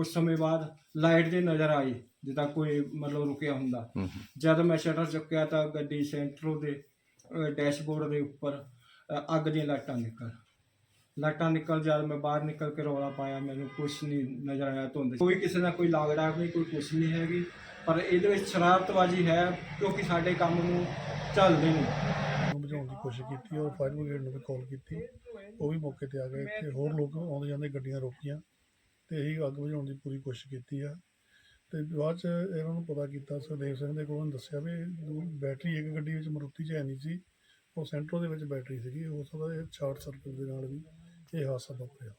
ਕੁਝ ਸਮੇਂ ਬਾਅਦ ਲਾਈਟ ਜੇ ਨਜ਼ਰ ਆਈ ਜਿੱਦਾਂ ਕੋਈ ਮਤਲਬ ਰੁਕਿਆ ਹੁੰਦਾ। ਹੂੰ ਹੂੰ। ਜਦ ਮੈਂ ਸ਼ਟਰ ਚੁੱਕਿਆ ਤਾਂ ਗੱਡੀ ਸੈਂਟਰੋ ਦੇ ਅ, ਡੈਸ਼ਬੋਰਡ ਦੇ ਉੱਪਰ ਅ, ਅੱਗ ਦੀਆਂ ਲਾਈਟਾਂ ਨਿਕਲ। ਲਾਈਟਾਂ ਨਿਕਲ ਜਦ ਮੈਂ ਬਾਹਰ ਨਿਕਲ ਕੇ ਰੌਲਾ ਪਾਇਆ ਮੈਨੂੰ ਕੁਝ ਨਹੀਂ ਨਜ਼ਰ ਆਇਆ ਧੁੰਦ 'ਚ। ਕੋਈ ਕਿਸੇ ਨਾਲ ਕੋਈ ਲਾਗੜਾ ਨਹੀਂ ਕੋਈ ਕੁਝ ਨਹੀਂ ਹੈਗੀ। ਪਰ ਇਹਦੇ ਵਿੱਚ ਸ਼ਰਾਰਤਬਾਜ਼ੀ ਹੈ ਕਿਉਂਕਿ ਸਾਡੇ ਕੰਮ ਨੂੰ ਚੱਲਦੇ ਨਹੀਂ। ਨੂੰ ਬੁਝਾਉਣ ਦੀ ਕੋਸ਼ਿਸ਼ ਕੀਤੀ ਔਰ ਫਾਇਰ ਬ੍ਰਿਗੇਡ ਨੂੰ ਵੀ ਕਾਲ ਕੀਤੀ। ਉਹ ਵੀ ਮੌਕੇ ਤੇ ਆ ਗਏ ਤੇ ਹੋਰ ਲੋਕ ਆਉਂਦੇ ਜਾਂਦੇ ਗੱਡੀਆਂ ਰੋਕੀਆਂ। ਤੇ ਇਹੀ ਅੱਗ ਬੁਝਾਉਣ ਦੀ ਪੂਰੀ ਕੋਸ਼ਿਸ਼ ਕੀਤੀ ਆ। ਤੇ ਬਾਅਦ ਚ ਇਹਨਾਂ ਨੂੰ ਪਤਾ ਕੀਤਾ ਸੁਖਦੇਵ ਸਿੰਘ ਦੇ ਕੋਲੋਂ ਦੱਸਿਆ ਵੀ ਬੈਟਰੀ ਇੱਕ ਗੱਡੀ ਵਿੱਚ ਮਰੂਤੀ ਚ ਹੈ ਨਹੀਂ ਸੀ ਉਹ ਸੈਂਟਰੋ ਦੇ ਵਿੱਚ ਬੈਟਰੀ ਸੀਗੀ ਹੋ ਸਕਦਾ ਇਹ ਸ਼ਾਰਟ ਸਰਕਟ ਦੇ ਨਾਲ ਵੀ ਇਹ ਹਾਦਸਾ ਵਾਪਰਿਆ।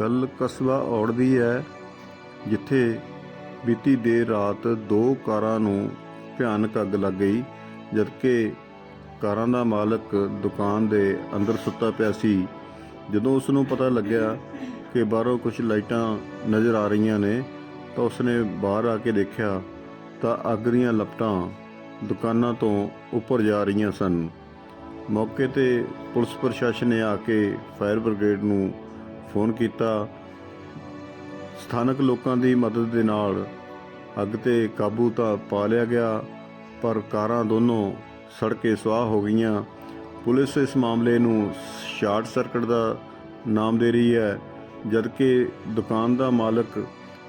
ਗੱਲ ਕਸਬਾ ਔੜ ਦੀ ਹੈ ਜਿੱਥੇ ਬੀਤੀ ਦੇਰ ਰਾਤ ਦੋ ਕਾਰਾਂ ਨੂੰ ਭਿਆਨਕ ਅੱਗ ਲੱਗ ਗਈ, ਜਦਕਿ ਕਾਰਾਂ ਦਾ ਮਾਲਕ ਦੁਕਾਨ ਦੇ ਅੰਦਰ ਸੁੱਤਾ ਪਿਆ ਸੀ। ਜਦੋਂ ਉਸ ਨੂੰ ਪਤਾ ਲੱਗਿਆ ਕਿ ਬਾਹਰੋਂ ਕੁਝ ਲਾਈਟਾਂ ਨਜ਼ਰ ਆ ਰਹੀਆਂ ਨੇ, ਤਾਂ ਉਸਨੇ ਬਾਹਰ ਆ ਕੇ ਦੇਖਿਆ ਤਾਂ ਅੱਗ ਦੀਆਂ ਲਪਟਾਂ ਦੁਕਾਨਾਂ ਤੋਂ ਉੱਪਰ ਜਾ ਰਹੀਆਂ ਸਨ। ਮੌਕੇ ਤੇ ਪੁਲਿਸ ਪ੍ਰਸ਼ਾਸਨ ਨੇ ਆ ਕੇ ਫਾਇਰ ਬ੍ਰਿਗੇਡ ਨੂੰ ਫੋਨ ਕੀਤਾ ਸਥਾਨਕ ਲੋਕਾਂ ਦੀ ਮਦਦ ਦੇ ਨਾਲ ਅੱਗ ਤੇ ਕਾਬੂ ਤਾਂ ਪਾ ਲਿਆ ਗਿਆ, ਪਰ ਕਾਰਾਂ ਦੋਨੋਂ ਸੜ ਕੇ ਸੁਆਹ ਹੋ ਗਈਆਂ। ਪੁਲਿਸ ਇਸ ਮਾਮਲੇ ਨੂੰ ਸ਼ਾਰਟ ਸਰਕਟ ਦਾ ਨਾਮ ਦੇ ਰਹੀ ਹੈ, ਜਦਕਿ ਦੁਕਾਨ ਦਾ ਮਾਲਕ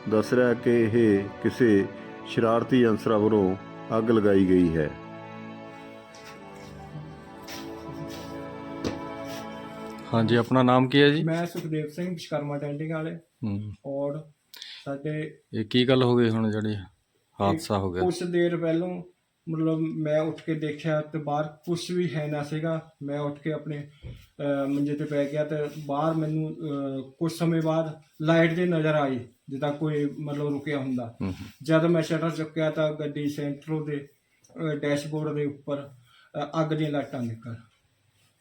ਦੱਸ ਰਿਹਾ ਕਿ ਇਹ ਕਿਸੇ ਸ਼ਰਾਰਤੀ ਅਨਸਰਾਂ ਵੱਲੋਂ ਅੱਗ ਲਗਾਈ ਗਈ ਹੈ। ਹਾਂਜੀ ਆਪਣਾ ਨਾਮ ਕੀ ਹੈ ਜੀ? ਮੈਂ ਸੁਖਦੇਵ ਸਿੰਘ ਵਿਸ਼ਕਰਮਾ ਟੈਂਡਿੰਗ ਵਾਲੇ। ਹੂੰ। ਔਰ ਸਾਡੇ ਇਹ ਕੀ ਗੱਲ ਹੋ ਗਈ ਹੁਣ ਜਿਹੜੀ ਹਾਦਸਾ ਹੋ ਗਿਆ? ਕੁਛ ਦੇਰ ਪਹਿਲੋਂ ਮਤਲਬ ਮੈਂ ਉੱਠ ਕੇ ਦੇਖਿਆ ਤੇ ਬਾਹਰ ਕੁਝ ਵੀ ਹੈ ਨਾ ਸੀਗਾ। ਮੈਂ ਉੱਠ ਕੇ ਆਪਣੇ ਅਹ, ਮੰਜੇ ਤੇ ਪੈ ਗਿਆ ਤੇ ਬਾਹਰ ਮੈਨੂੰ ਅਹ, ਕੁਝ ਸਮੇਂ ਬਾਅਦ ਲਾਈਟ ਜੇ ਨਜ਼ਰ ਆਈ ਜਿੱਦਾਂ ਕੋਈ ਮਤਲਬ ਰੁਕਿਆ ਹੁੰਦਾ। ਹੂੰ ਹੂੰ। ਜਦ ਮੈਂ ਸ਼ਟਰ ਚੁੱਕਿਆ ਤਾਂ ਗੱਡੀ ਸੈਂਟਰੋ ਦੇ ਅਹ, ਡੈਸ਼ਬੋਰਡ ਦੇ ਉੱਪਰ ਅਹ, ਅੱਗ ਦੀਆਂ ਲਾਈਟਾਂ ਨਿਕਲ।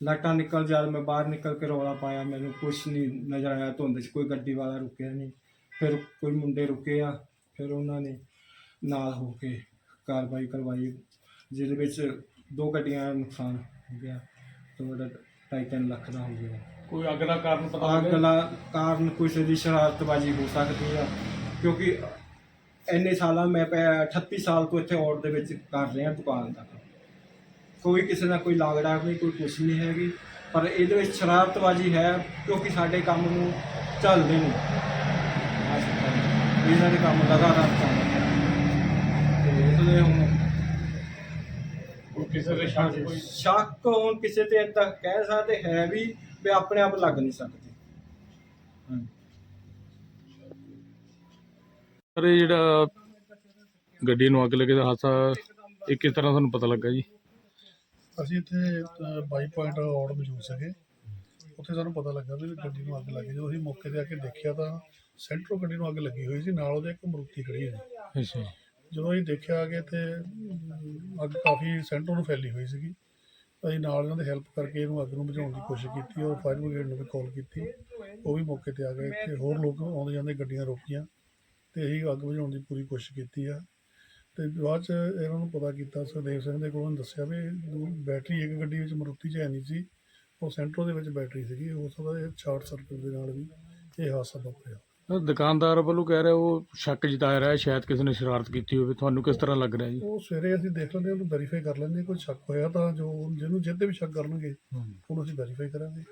ਲਾਈਟਾਂ ਨਿਕਲ ਜਦ ਮੈਂ ਬਾਹਰ ਨਿਕਲ ਕੇ ਰੌਲਾ ਪਾਇਆ ਮੈਨੂੰ ਕੁਝ ਨਹੀਂ ਨਜ਼ਰ ਆਇਆ ਧੁੰਦ 'ਚ ਕੋਈ ਗੱਡੀ ਵਾਲਾ ਰੁਕਿਆ ਨਹੀਂ। ਫਿਰ ਕੋਈ ਮੁੰਡੇ ਰੁਕੇ ਆ ਫਿਰ ਉਹਨਾਂ ਨੇ ਨਾਲ ਹੋ ਕੇ ਕਾਰਵਾਈ ਕਰਵਾਈ ਜਿਹਦੇ ਵਿੱਚ ਦੋ ਗੱਡੀਆਂ ਦਾ ਨੁਕਸਾਨ ਹੋ ਗਿਆ ਤੋਂ ਢਾਈ ਤਿੰਨ ਲੱਖ ਦਾ ਹੋ ਗਿਆ। ਕੋਈ ਅੱਗ ਦਾ ਕਾਰਨ ਪਤਾ ਅੱਗ ਦਾ ਕਾਰਨ ਕਿਸੇ ਦੀ ਸ਼ਰਾਰਤਬਾਜ਼ੀ ਹੋ ਸਕਦੀ ਆ ਕਿਉਂਕਿ ਇੰਨੇ ਸਾਲਾਂ ਮੈਂ ਪੈ 38 ਸਾਲ ਤੋਂ ਇੱਥੇ ਔੜ ਦੇ ਵਿੱਚ ਕਰ ਰਿਹਾ ਦੁਕਾਨ ਦਾ ਕੋਈ ਕਿਸੇ ਨਾਲ ਕੋਈ ਲਾਗੜਾ ਨਹੀਂ ਕੋਈ ਕੁਛ ਨਹੀਂ ਹੈਗੀ। ਪਰ ਇਹਦੇ ਵਿੱਚ ਸ਼ਰਾਰਤਬਾਜ਼ੀ ਹੈ ਕਿਉਂਕਿ ਸਾਡੇ ਕੰਮ ਨੂੰ ਚੱਲਦੇ ਨਹੀਂ। ਇਹਨਾਂ ਦੇ ਕੰਮ ਲਗਾਤਾਰ ਚੱਲਦੇ ਆ ਤੇ ਇਸ ਲਈ ਹੁਣ ਕਿਸੇ ਦੇ ਹਾਂਜੀ, ਸ਼ੱਕ ਹੁਣ ਕਿਸੇ ਤੇ ਏਦਾਂ ਕਹਿ ਸਕਦੇ ਹੈ ਵੀ ਵੀ ਆਪਣੇ ਆਪ ਲੱਗ ਨਹੀਂ ਸਕਦੀ। ਹਾਂਜੀ। ਸਰ ਇਹ ਜਿਹੜਾ ਗੱਡੀ ਨੂੰ ਅੱਗ ਲੱਗੇ ਦਾ ਹਾਦਸਾ ਇਹ ਕਿਸ ਤਰ੍ਹਾਂ ਤੁਹਾਨੂੰ ਪਤਾ ਲੱਗਾ ਜੀ? ਅਸੀਂ ਇੱਥੇ ਬਾਈ ਪੁਆਇੰਟ ਔੜ ਮੌਜੂਦ ਸੀਗੇ। ਉੱਥੇ ਸਾਨੂੰ ਪਤਾ ਲੱਗਾ ਵੀ ਗੱਡੀ ਨੂੰ ਅੱਗ ਲੱਗ ਗਈ। ਜਦੋਂ ਅਸੀਂ ਮੌਕੇ ਤੇ ਆ ਕੇ ਦੇਖਿਆ ਤਾਂ ਸੈਂਟਰੋ ਗੱਡੀ ਨੂੰ ਅੱਗ ਲੱਗੀ ਹੋਈ ਸੀ। ਨਾਲ ਉਹਦੇ ਇੱਕ ਮਰੂਤੀ ਖੜੀ ਅੱਛਾ। ਜੀ। ਜਦੋਂ ਅਸੀਂ ਦੇਖਿਆ ਕਿ ਤੇ ਅੱਗ ਕਾਫੀ ਸੈਂਟਰ ਨੂੰ ਫੈਲੀ ਹੋਈ ਸੀਗੀ। ਅਸੀਂ ਨਾਲ ਇਹਨਾਂ ਦੇ ਹੈਲਪ ਕਰਕੇ ਇਹਨੂੰ ਅੱਗ ਨੂੰ ਬੁਝਾਉਣ ਦੀ ਕੋਸ਼ਿਸ਼ ਕੀਤੀ ਔਰ ਫਾਇਰ ਬ੍ਰਿਗੇਡ ਨੂੰ ਵੀ ਕਾਲ ਕੀਤੀ। ਉਹ ਵੀ ਮੌਕੇ ਤੇ ਆ ਗਏ। ਤੇ ਹੋਰ ਲੋਕ ਆਉਂਦੇ ਜਾਂਦੇ ਗੱਡੀਆਂ ਰੋਕੀਆਂ। ਤੇ ਇਹੀ ਅੱਗ ਬੁਝਾਉਣ ਦੀ ਪੂਰੀ ਕੋਸ਼ਿਸ਼ ਕੀਤੀ ਆ। ਤੇ ਬਾਅਦ ਚ ਇਹਨਾਂ ਨੂੰ ਪਤਾ ਕੀਤਾ ਸੁਖਦੇਵ ਸਿੰਘ ਦੇ ਕੋਲੋਂ ਦੱਸਿਆ ਵੀ ਬੈਟਰੀ ਇੱਕ ਗੱਡੀ ਵਿੱਚ ਮਰੂਤੀ ਚ ਹੈ ਨਹੀਂ ਸੀ ਉਹ ਸੈਂਟਰੋ ਦੇ ਵਿੱਚ ਬੈਟਰੀ ਸੀਗੀ ਹੋ ਸਕਦਾ ਇਹ ਸ਼ਾਰਟ ਸਰਕਟ ਦੇ ਨਾਲ ਵੀ ਇਹ ਹਾਦਸਾ ਵਾਪਰਿਆ। ਦੁਕਾਨਦਾਰ ਵੱਲੋਂ ਕਹਿ ਰਿਹਾ ਉਹ ਸ਼ੱਕ ਜਤਾਇਆ ਰਿਹਾ ਸ਼ਾਇਦ ਕਿਸੇ ਨੇ ਸ਼ਰਾਰਤ ਕੀਤੀ ਹੋਵੇ ਤੁਹਾਨੂੰ ਕਿਸ ਤਰ੍ਹਾਂ ਲੱਗ ਰਿਹਾ ਜੀ? ਉਹ ਸਵੇਰੇ ਅਸੀਂ ਦੇਖ ਲੈਂਦੇ ਉਹਨੂੰ ਵੈਰੀਫਾਈ ਕਰ ਲੈਂਦੇ ਕੋਈ ਸ਼ੱਕ ਹੋਇਆ ਤਾਂ ਜੋ ਜਿਹਨੂੰ ਜਿਹਦੇ ਵੀ ਸ਼ੱਕ ਕਰਨਗੇ ਉਹਨੂੰ ਅਸੀਂ ਵੈਰੀਫਾਈ ਕਰਾਂਗੇ।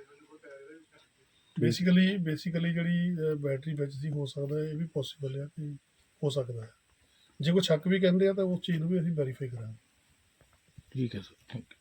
ਬੇਸਿਕਲੀ ਬੇਸਿਕਲੀ ਜਿਹੜੀ ਬੈਟਰੀ ਵਿੱਚ ਸੀ ਹੋ ਸਕਦਾ ਇਹ ਵੀ ਪੋਸੀਬਲ ਹੈ ਕਿ ਹੋ ਸਕਦਾ ਹੈ। ਜੇ ਕੋਈ ਸ਼ੱਕ ਵੀ ਕਹਿੰਦੇ ਆ ਤਾਂ ਉਸ ਚੀਜ਼ ਨੂੰ ਵੀ ਅਸੀਂ ਵੈਰੀਫਾਈ ਕਰਾਂਗੇ। ਠੀਕ ਹੈ ਸਰ ਥੈਂਕ ਯੂ